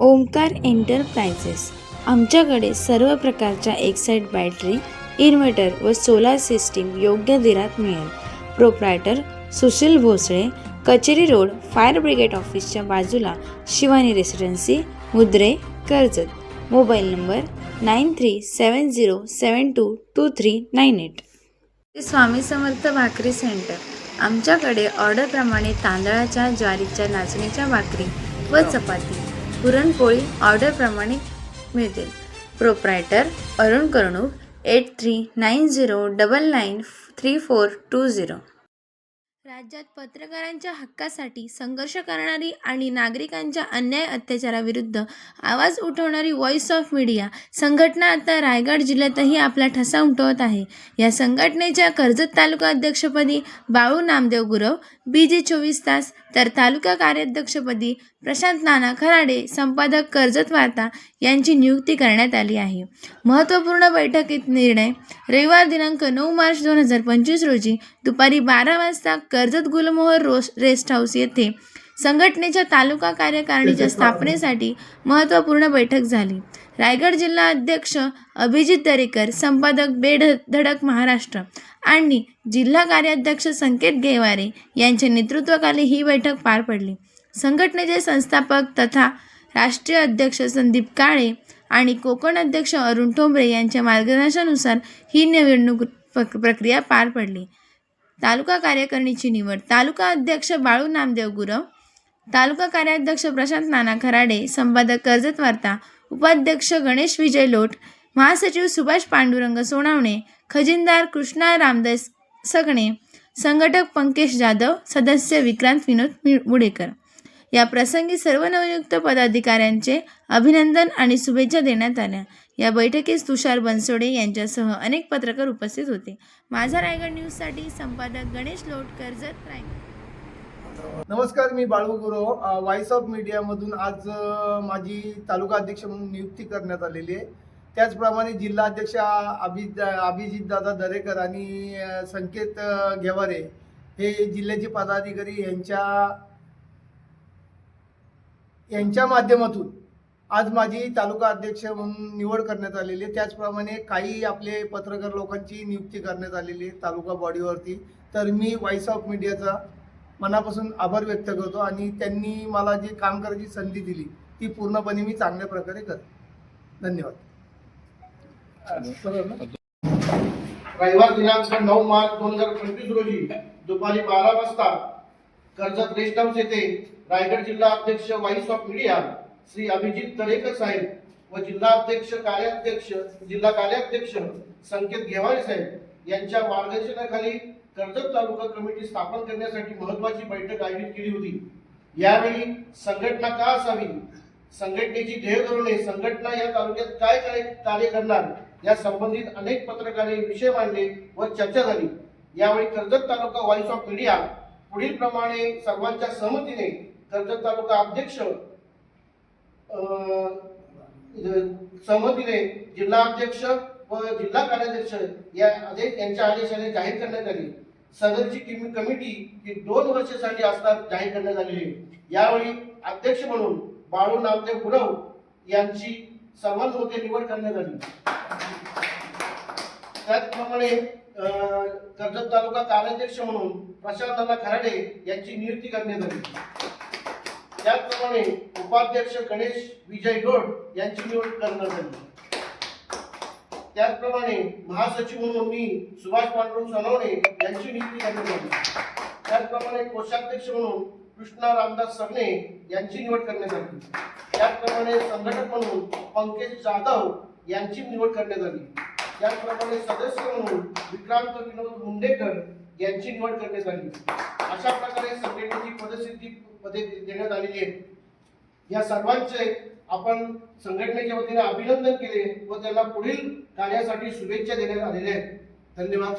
Omkar enterprises. आमच्याकडे सर्व प्रकारच्या एक्साईट बॅटरी इन्व्हर्टर व सोलार सिस्टीम योग्य दरात मिळेल. प्रोप्रायटर सुशील भोसळे कचेरी रोड फायर ब्रिगेड ऑफिसच्या बाजूला Shivani residency Mudre Karjat. Mobile number nine three seven zero seven two two three nine eight. Swami Samarth Bhakri centre. आमच्याकडे ऑर्डरप्रमाणे तांदळाच्या ज्वारीच्या नाचणीच्या भाकरी व चपाती. पुरणपोळी ऑर्डरप्रमाणे मिळतील. Proprietor Arun Karnuk eight three nine zero double nine three four two zero. राज्यात पत्रकारांच्या हक्कासाठी संघर्ष करणारी आणि नागरिकांच्या अन्याय अत्याचाराविरुद्ध आवाज उठवणारी व्हॉइस ऑफ मीडिया संघटना आता रायगड जिल्ह्यातही आपला ठसा उमटवत आहे. या संघटनेच्या कर्जत तालुका अध्यक्षपदी बाळू नामदेव गुरव बी जे चोवीस तास तर तालुका कार्याध्यक्षपदी प्रशांत नाना खराडे संपादक कर्जत वार्ता यांची नियुक्ती करण्यात आली आहे. महत्त्वपूर्ण बैठकीत निर्णय रविवार दिनांक नऊ मार्च दोन हजार पंचवीस रोजी दुपारी बारा वाजता कर्जत गुलमोहर रोस रेस्ट हाऊस येथे संघटनेच्या तालुका कार्यकारिणीच्या स्थापनेसाठी महत्त्वपूर्ण बैठक झाली. रायगड जिल्हा अध्यक्ष अभिजित दरेकर संपादक बेड धडक महाराष्ट्र आणि जिल्हा कार्याध्यक्ष संकेत गेवारे यांच्या नेतृत्वाखाली ही बैठक पार पडली. संघटनेचे संस्थापक तथा राष्ट्रीय अध्यक्ष संदीप काळे आणि कोकण अध्यक्ष अरुण ठोंबरे यांच्या मार्गदर्शनानुसार ही निवडणूक प्रक- प्रक्रिया पार पडली. तालुका कार्यकारिणीची निवड. तालुका अध्यक्ष बाळू नामदेव गुरव तालुका कार्याध्यक्ष प्रशांत नाना खराडे संपादक कर्जत वार्ता उपाध्यक्ष गणेश विजय लोट महासचिव सुभाष पांडुरंग सोनावणे खजिनदार कृष्णा रामदास सगणे संघटक पंकेश जाधव सदस्य विक्रांत विनोद मुडेकर. या प्रसंगी सर्व नवनियुक्त पदाधिकाऱ्यांचे अभिनंदन आणि शुभेच्छा देण्यात आल्या. या बैठकीस तुषार बनसोडे यांच्यासह अनेक पत्रकार उपस्थित होते. माझा रायगड न्यूजसाठी संपादक गणेश लोट कर्जत रायगड. नमस्कार मी बाळू गुरव व्हॉइस ऑफ मीडियामधून आज माझी तालुका अध्यक्ष म्हणून नियुक्ती करण्यात आलेली आहे. त्याचप्रमाणे जिल्हा अध्यक्ष अभिज अभिजित दादा दरेकर आणि संकेत घेवारे हे जिल्ह्याचे पदाधिकारी यांच्या यांच्या माध्यमातून आज माझी तालुका अध्यक्ष म्हणून निवड करण्यात आलेली आहे. त्याचप्रमाणे काही आपले पत्रकार लोकांची नियुक्ती करण्यात आलेली आहे तालुका बॉडीवरती तर मी व्हॉइस ऑफ मीडियाचा मनापासून आभार व्यक्त करतो आणि त्यांनी मला जी काम करायची संधी दिली ती पूर्णपणे मी चांगल्या प्रकारे करतो. धन्यवाद. रविवार दिनांक नऊ मार्च दोन हजार पंचवीस रोजी दुपारी बारा वाजता कर्जत रेस्ट हाऊस येथे रायगड जिल्हा अध्यक्ष voice of media Shri Abhijit Darekar साहेब व जिल्हा अध्यक्ष कार्याध्यक्ष जिल्हा कार्याध्यक्ष संकेत घेवाळे साहेब यांच्या मार्गदर्शनाखाली कर्जत तालुका कमिटी स्थापन करण्यासाठी महत्वाची बैठक आयोजित केली होती. यावेळी संघटना का असावी? संघटनेची ध्येय धोरणे संघटना या तालुक्यात काय काय कार्य करणार? या संबंधित अनेक पत्रकारे विषय मांडले व चर्चा झाली. यावेळी Karjat taluka voice of media पुढील प्रमाणे सर्वांच्या सहमतीने कर्जत तालुका अध्यक्ष सहमतीने जिल्हा अध्यक्ष व जिल्हा कार्याध्यक्ष या आदेश यांच्या आदेशाने जाहीर करण्यात आली. सदनची कमिटी ही दोन वर्षासाठी असणार जाहीर करण्यात आली आहे. यावेळी अध्यक्ष म्हणून बाळू नामदेव गुरव यांची सर्वांमध्ये निवड करण्यात आली. त्याचप्रमाणे अं, कर्जत तालुका कार्याध्यक्ष म्हणून प्रशांत नाना खराडे यांची नियुक्ती करण्यात आली. त्याचप्रमाणे उपाध्यक्ष गणेश विजय डोड यांची निवड करण्यात आली. त्याचप्रमाणे महासचिव म्हणून मी सुभाष पांडुरंग सोनवणे यांची नियुक्ती करण्यात आली. त्याचप्रमाणे कोषाध्यक्ष म्हणून कृष्णा रामदास सरणे यांची निवड करण्यात आली. त्याचप्रमाणे संघटक म्हणून पंकज जाधव यांची निवड करण्यात आली. त्याचप्रमाणे सदस्य म्हणून विक्रांत विनोद मुंडेकर यांची निवड करण्यात आली. अशा प्रकारे संघटनेची पदसिद्धी पदे देण्यात आलेली आहेत. या सर्वांचे आपण संघटनेच्या वतीने अभिनंदन केले व त्यांना पुढील कार्यासाठी शुभेच्छा देण्यात आलेल्या आहेत. धन्यवाद.